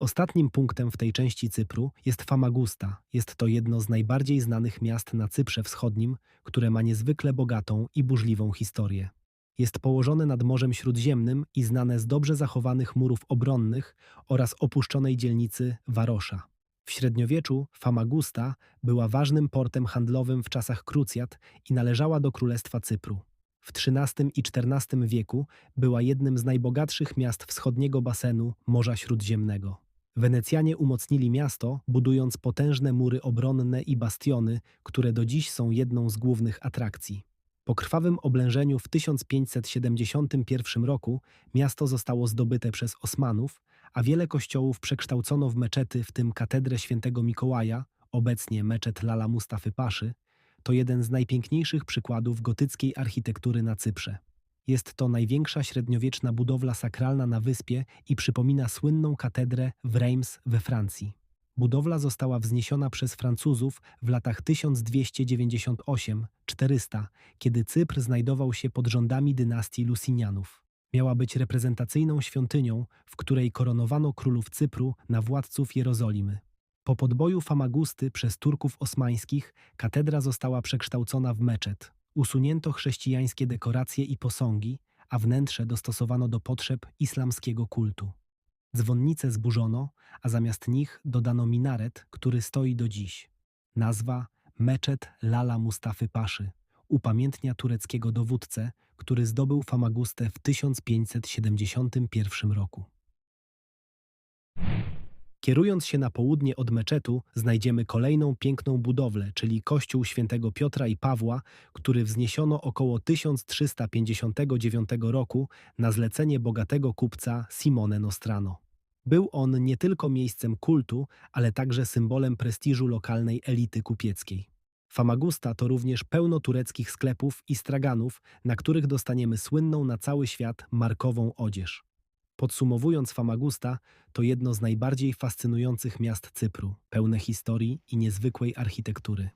Ostatnim punktem w tej części Cypru jest Famagusta. Jest to jedno z najbardziej znanych miast na Cyprze Wschodnim, które ma niezwykle bogatą i burzliwą historię. Jest położone nad Morzem Śródziemnym i znane z dobrze zachowanych murów obronnych oraz opuszczonej dzielnicy Warosza. W średniowieczu Famagusta była ważnym portem handlowym w czasach krucjat i należała do Królestwa Cypru. W XIII i XIV wieku była jednym z najbogatszych miast wschodniego basenu Morza Śródziemnego. Wenecjanie umocnili miasto, budując potężne mury obronne i bastiony, które do dziś są jedną z głównych atrakcji. Po krwawym oblężeniu w 1571 roku miasto zostało zdobyte przez Osmanów, a wiele kościołów przekształcono w meczety, w tym katedrę świętego Mikołaja, obecnie meczet Lala Mustafy Paszy, to jeden z najpiękniejszych przykładów gotyckiej architektury na Cyprze. Jest to największa średniowieczna budowla sakralna na wyspie i przypomina słynną katedrę w Reims we Francji. Budowla została wzniesiona przez Francuzów w latach 1298-400, kiedy Cypr znajdował się pod rządami dynastii Lusinianów. Miała być reprezentacyjną świątynią, w której koronowano królów Cypru na władców Jerozolimy. Po podboju Famagusty przez Turków osmańskich katedra została przekształcona w meczet. Usunięto chrześcijańskie dekoracje i posągi, a wnętrze dostosowano do potrzeb islamskiego kultu. Dzwonnice zburzono, a zamiast nich dodano minaret, który stoi do dziś. Nazwa Meczet Lala Mustafy Paszy upamiętnia tureckiego dowódcę, który zdobył Famagustę w 1571 roku. Kierując się na południe od meczetu, znajdziemy kolejną piękną budowlę, czyli kościół świętego Piotra i Pawła, który wzniesiono około 1359 roku na zlecenie bogatego kupca Simone Nostrano. Był on nie tylko miejscem kultu, ale także symbolem prestiżu lokalnej elity kupieckiej. Famagusta to również pełno tureckich sklepów i straganów, na których dostaniemy słynną na cały świat markową odzież. Podsumowując, Famagusta to jedno z najbardziej fascynujących miast Cypru, pełne historii i niezwykłej architektury.